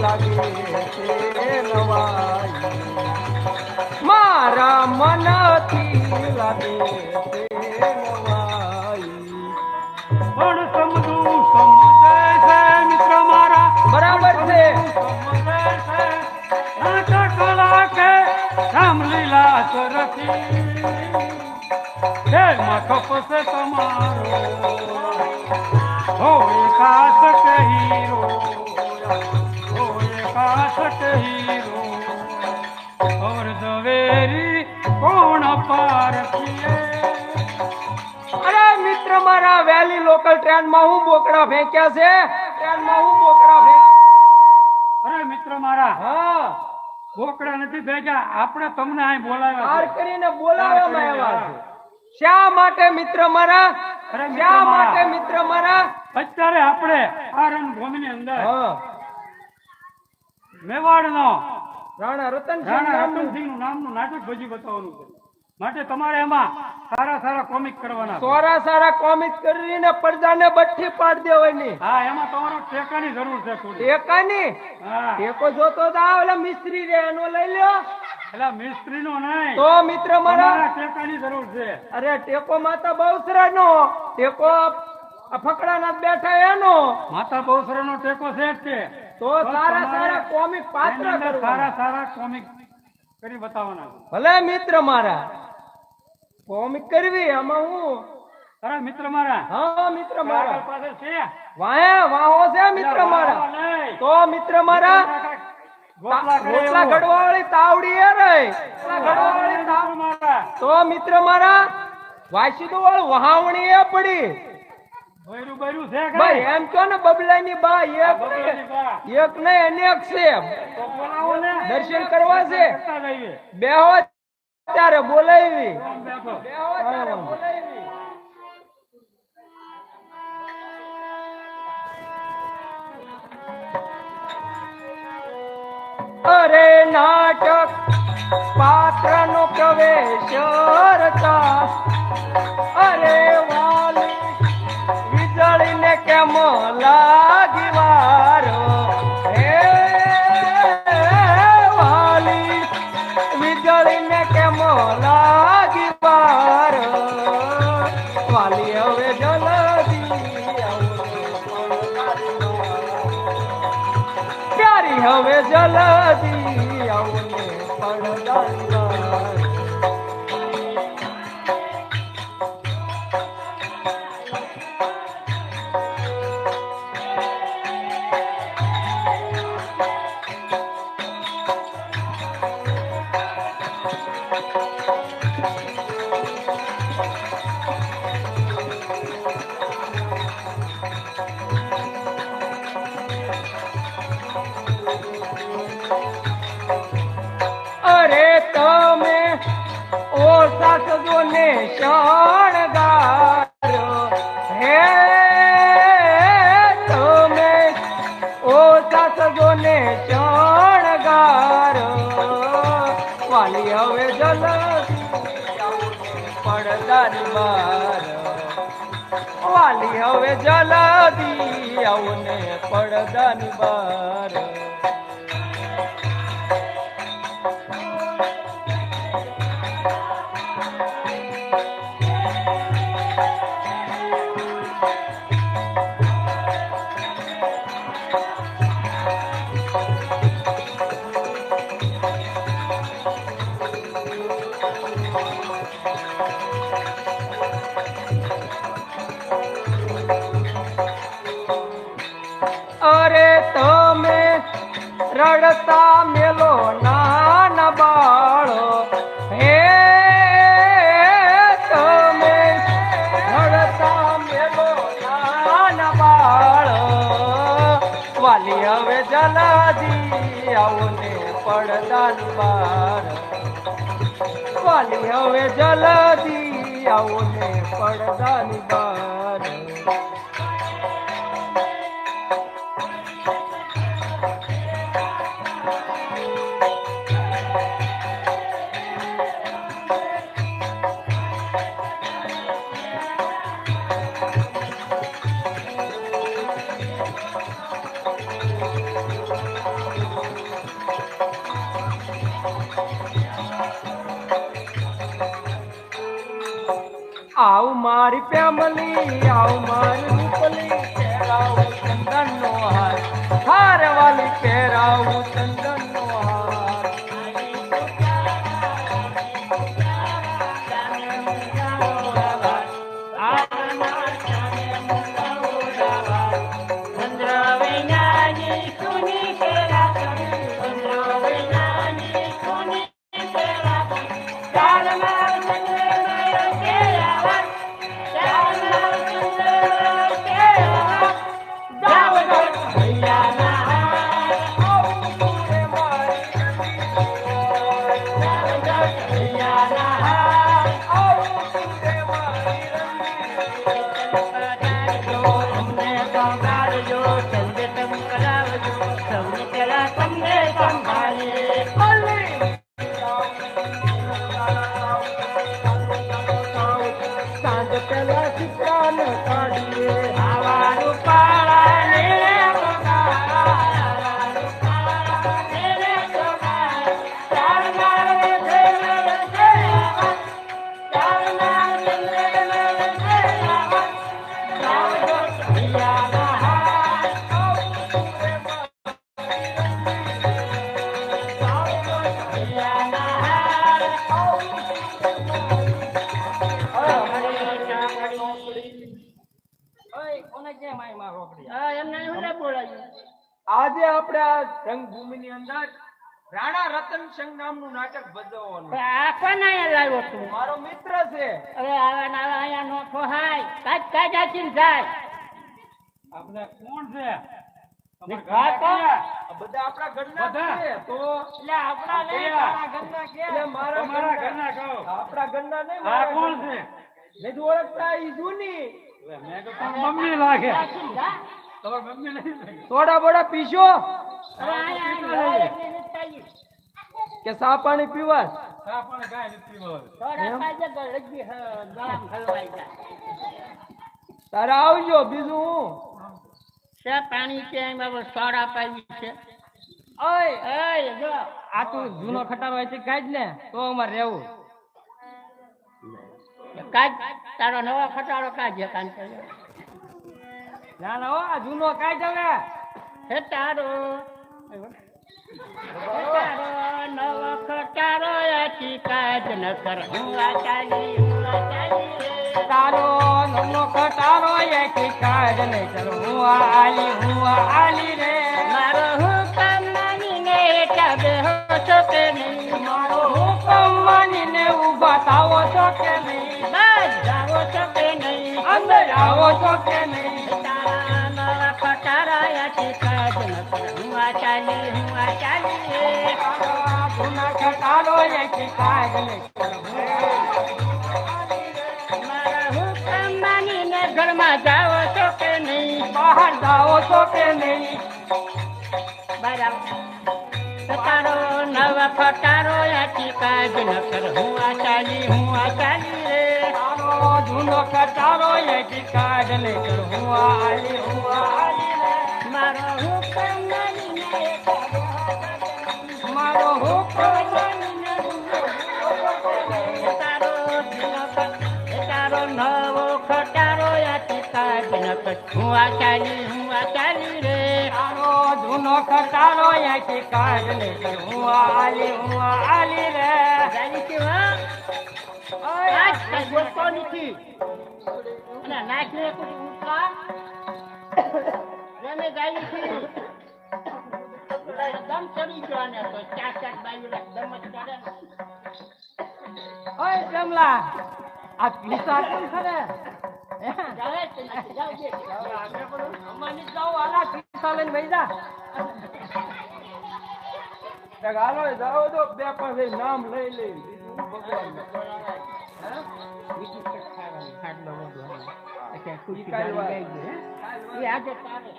લાગે છે નવાઈ. મારા મનથી લાગે પણ સમજુ સમજે છે મિત્ર મારા. બરાબર છે. સમજે છે. નાટક કલા કે રામલીલા સરખી કપસે ટ્રેનમાં હું બોકડા ફેંક્યા છે? ટ્રેનમાં હું બોકડા ફેંક અરે મિત્રો મારા હા. બોકડા નથી ભેગા આપણે તમને અહીં બોલાવ્યા પાર કરીને બોલાવવામાં આવ્યા છે. શા માટે મિત્ર મારા? શા માટે મિત્ર મારા? અત્યારે આપણે આ રણભૂમિની અંદર મેવાડ મેવાડનો રાણા રતનસિંહ રાણા રતનસિંહનું નામનું નાટક ભજી બતાવવાનું છે. માટે તમારે એમાં સારા સારા કોમિક કરવાના સારા સારા કોમિક કરીને પડદાને બઠ્ઠી પાડ દેવાની હા એમાં તમારો ટેકાની જરૂર છે ટેકાની ટેકો જોતો તો આ ઓલા મિસ્ત્રી રે એનો લઈ લ્યો. એટલે મિસ્ત્રીનો નહીં. તો મિત્ર મારા ટેકાની જરૂર છે. અરે ટેકો માતા બહુસરા નો. ટેકો ફકડાના બેઠા એનો. માતા બહુસરાનો ટેકો છે જ તે. સારા સારા કોમિક પાત્ર. સારા સારા કોમિક કરી બતાવવાના ભલે મિત્ર મારા. કોમિક કરવી આમાં હું? તારા મિત્ર મારા. હા મિત્ર મારા. પાસે છે. વાહે વાહો છે મિત્ર મારા. તો મિત્ર મારા એવું. ઘડવાવાળી તાવડી એ રે. તાવ- મારા. તો મિત્ર મારા વાસીદો વાળું વહાવણી એ પડી. બૈરું બૈરું છે ભાઈ એમ કહો ને બબલાની બા એક બબલાની બા. નહીં એક નહીં અનેક છે. દર્શન કરવા છે. બેહો ત્યારે બોલાવી. અરે નાટક પાત્ર નો પ્રવેશ અરે વાલી વીજળી ને કેમ લાગી? અરે તમે ઓ સાસજો ને શણગારો હે તમે ઓ સાસજો ને શણગારો વાલી હવે જલ પડદાની બાર વાલી હવે જલાદી આવને પડદાની બાર. હવે જલાદી આવને પડદાન બાર વાલી હવે જલાદી આવને પડદાન બાર આવ મારી પ્યામલી આવ મારી રૂપલી પહેરાવું ચંદન નો હાર. હાર વાલી પહેરાવું ચંદન નો હાર પેલા ચિત્રાને કાઢીએ. આજે આપણે આ રંગભૂમિની અંદર રાણા રતનસિંહ નામનું નાટક ભજવવાનું. મારો મિત્ર છે. હા, ઘરના તો. બધા આપણા ઘરના બધા? છે. તો આપણા નહીં, તારા એટલે મારા તમારા ઘરના ઘરના કહો. આપણા ઘરના નહીં આ કોણ છે? નહીં ઓળખતા ઈ જૂની. મેં તો મમ્મી લાગે. થોડા બોડા પીશો? કે સા પાણી પીવા. તારે આવજો બીજું હું? પાણી છે સોડા પાવી છે? ઓય! એય જો. આ તું જૂનો ખટારો હોય છે કાઢ ને તો અમારે રહેવું. કાજ તારો નવો ખટારો કાજે કાન ના ના આ જૂનો કાઢ જવે હે તારો નવો ખટારો આથી કાજ ન કર. હું આ ચાલી હું આ ચાલી. તારો નમનો ખટારો એકી કાજ ન કર. હું આલી હું આલી રે. મારો હુકમ માનીને ટબે હો છો કે નહીં. મારો હુકમ માનીને ઊભા થાવો છો કે નહીં. બસ જાવો છો કે નહીં. અંદર આવો છો કે નહીં. ઘરમાં જાઓ છો કે નહીં? બહાર જાઓ છો કે નહીં? બરાબર તારો નવા ખટારો આથી કાજ ન કર હું આ ચાલી હું આ ચાલી. રે તારો જૂનો ખટારો એકી કાઢ ને ચલ હું આ આલી હું આ હું આ ચાલી હું આ ચાલી રે તારો જૂનો ખટારો એકી કાઢ ને હું આલી હું આલી રે ચાલી છે હા આજ કઈ બોલતો નથી અને નાખીને કોઈ ઉઠા રમે ગાઈ છે દમ ચડી ગયો ને તો ચાર ચાર બાજુ દમ જ કરે ને. ઓય જમલા આ પીસા કોણ ખરે નામ લઈ લઈ ભગવાન ઈ કાંઈ વાત. એ આજે તારે.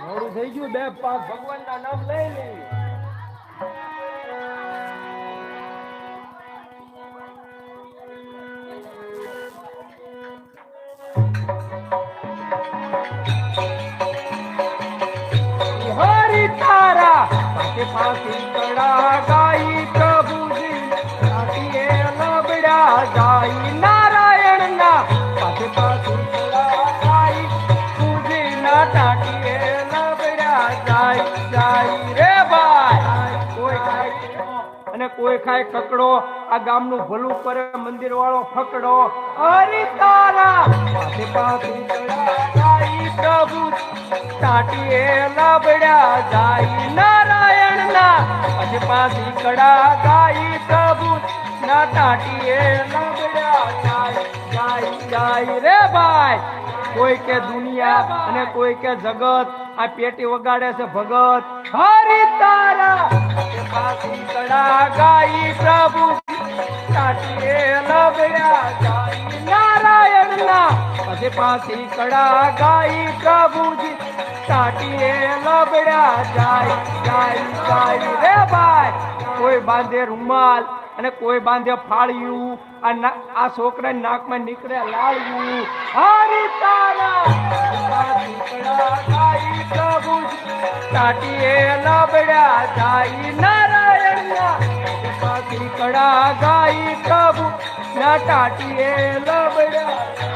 મોડું થઈ ગયું, બે પાંચ ભગવાન ના નામ લઈ લઈ હરી તારા એ પાસે કડા અને કોઈ ખાય કકડો આ ગામનું ભલું કરે મંદિર વાળો ફકડો. હરી તારા! પ્રભુ ટાટીએ લબડ્યા જાય નારાયણ ના પછી પાછી કડા ગાઈ પ્રભુ ના ટાટીએ લાબડ્યા જાય જાય જાય રે ભાઈ. કોઈ કે દુનિયા અને કોઈ કે જગત, આ પેટી વગાડે છે ભગત. હરી તારા! કડા ગાઈ પ્રભુ. કાટીએ લવ્યા ગાઈ નારાયણ ના પછી પાછી કડા ગાઈ પ્રભુજી. કાટીએ લબડ્યા જાય જાય જાય રે ભાઈ. કોઈ બાંધે રૂમાલ અને કોઈ બાંધે ફાળ્યું, આ છોકરા નાકમાં નીકળે લાળ્યું. હારી તારા દીકરા ગાઈ પ્રભુજી તાટીએ લબડ્યા ના ટાટીએ લબડ્યા